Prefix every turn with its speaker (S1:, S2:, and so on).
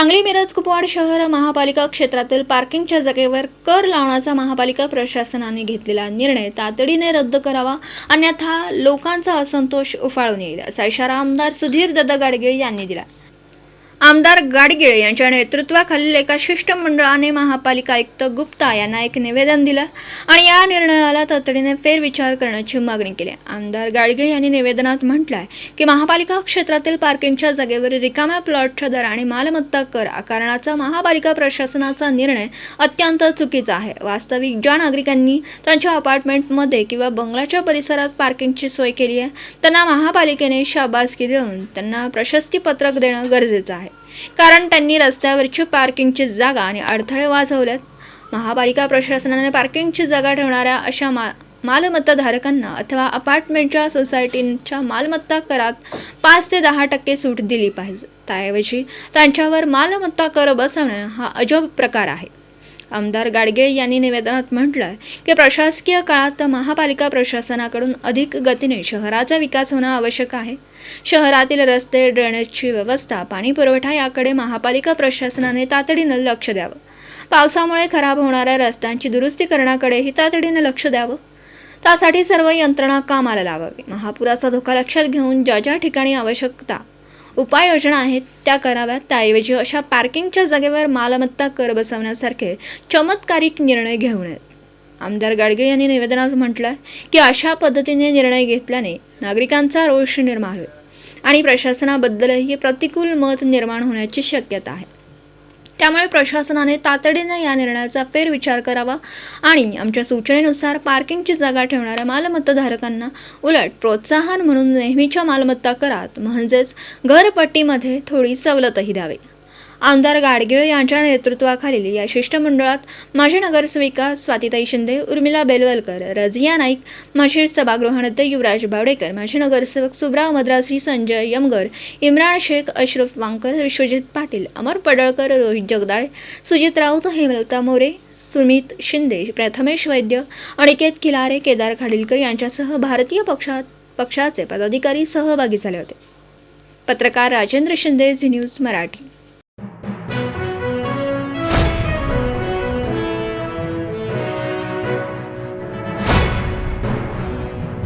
S1: सांगली मिरज कुपवाड शहर महापालिका क्षेत्रातील पार्किंगच्या जागेवर कर लावण्याचा महापालिका प्रशासनाने घेतलेला निर्णय तातडीने रद्द करावा अन्यथा लोकांचा असंतोष उफाळून येईल असा इशारा आमदार सुधीर दत्त गाडगीळ यांनी दिला. आमदार गाडगिळ यांच्या नेतृत्वाखालील एका शिष्टमंडळाने महापालिका आयुक्त गुप्ता यांना एक निवेदन दिलं आणि या निर्णयाला तातडीने फेरविचार करण्याची मागणी केली. आमदार गाडगिळ यांनी निवेदनात म्हटलं आहे की महापालिका क्षेत्रातील पार्किंगच्या जागेवर रिकाम्या प्लॉटच्या दराने मालमत्ता कर आकारण्याचा महापालिका प्रशासनाचा निर्णय अत्यंत चुकीचा आहे. वास्तविक ज्या नागरिकांनी त्यांच्या अपार्टमेंटमध्ये किंवा बंगलाच्या परिसरात पार्किंगची सोय केली आहे त्यांना महापालिकेने शाबासकी देऊन त्यांना प्रशस्तीपत्रक देणं गरजेचं आहे. कारण त्यांनी रस्त्यावरची पार्किंगची जागा आणि अडथळे वाजवल्यात महापालिका प्रशासनाने पार्किंगची जागा ठेवणाऱ्या अशा मा मालमत्ताधारकांना अथवा अपार्टमेंटच्या सोसायटींच्या मालमत्ता करात पाच ते दहा टक्के सूट दिली पाहिजे. त्याऐवजी त्यांच्यावर मालमत्ता कर बसवणं हा अजब प्रकार आहे. आमदार गाडगे यांनी निवेदनात म्हटलं की प्रशासकीय काळात महापालिका प्रशासनाकडून अधिक गतीने शहराचा विकास होणं आवश्यक आहे. शहरातील रस्ते ड्रेनेजची व्यवस्था पाणी पुरवठा याकडे महापालिका प्रशासनाने तातडीनं लक्ष द्यावं. पावसामुळे खराब होणाऱ्या रस्त्यांची दुरुस्ती करण्याकडेही तातडीनं लक्ष द्यावं. त्यासाठी सर्व यंत्रणा कामाला लावावी. महापुराचा धोका लक्षात घेऊन ज्या ज्या ठिकाणी आवश्यकता उपाययोजना आहेत त्या कराव्यात. त्याऐवजी अशा पार्किंगच्या जागेवर मालमत्ता कर बसवण्यासारखे चमत्कारिक निर्णय घेऊ नयेत आमदार गाडगे यांनी निवेदनात म्हटलं की अशा पद्धतीने निर्णय घेतल्याने नागरिकांचा रोष निर्माण होईल आणि प्रशासनाबद्दलही प्रतिकूल मत निर्माण होण्याची शक्यता आहे. त्यामुळे प्रशासनाने तातडीने या निर्णयाचा फेरविचार करावा आणि आमच्या सूचनेनुसार पार्किंगची जागा ठेवणाऱ्या मालमत्ताधारकांना उलट प्रोत्साहन म्हणून नेहमीच्या मालमत्ता करात म्हणजेच घरपट्टीमध्ये थोडी सवलतही द्यावी. आमदार गाडगिळ यांच्या नेतृत्वाखालील या शिष्टमंडळात माजी नगरसेविका स्वातिताई शिंदे उर्मिला बेलवलकर रझिया नाईक माजी सभागृहाध्यक्ष युवराज बावडेकर माजी नगरसेवक सुब्राव मद्रासी संजय यमगर इम्रान शेख अश्रफ वांकर विश्वजित पाटील अमर पडळकर रोहित जगदाळे सुजित राऊत हेमलता मोरे सुमित शिंदे प्रथमेश वैद्य अनिकेत किलारे केदार खाडीलकर यांच्यासह भारतीय पक्षात पक्षाचे पदाधिकारी सहभागी झाले होते. पत्रकार राजेंद्र शिंदे झी न्यूज मराठी.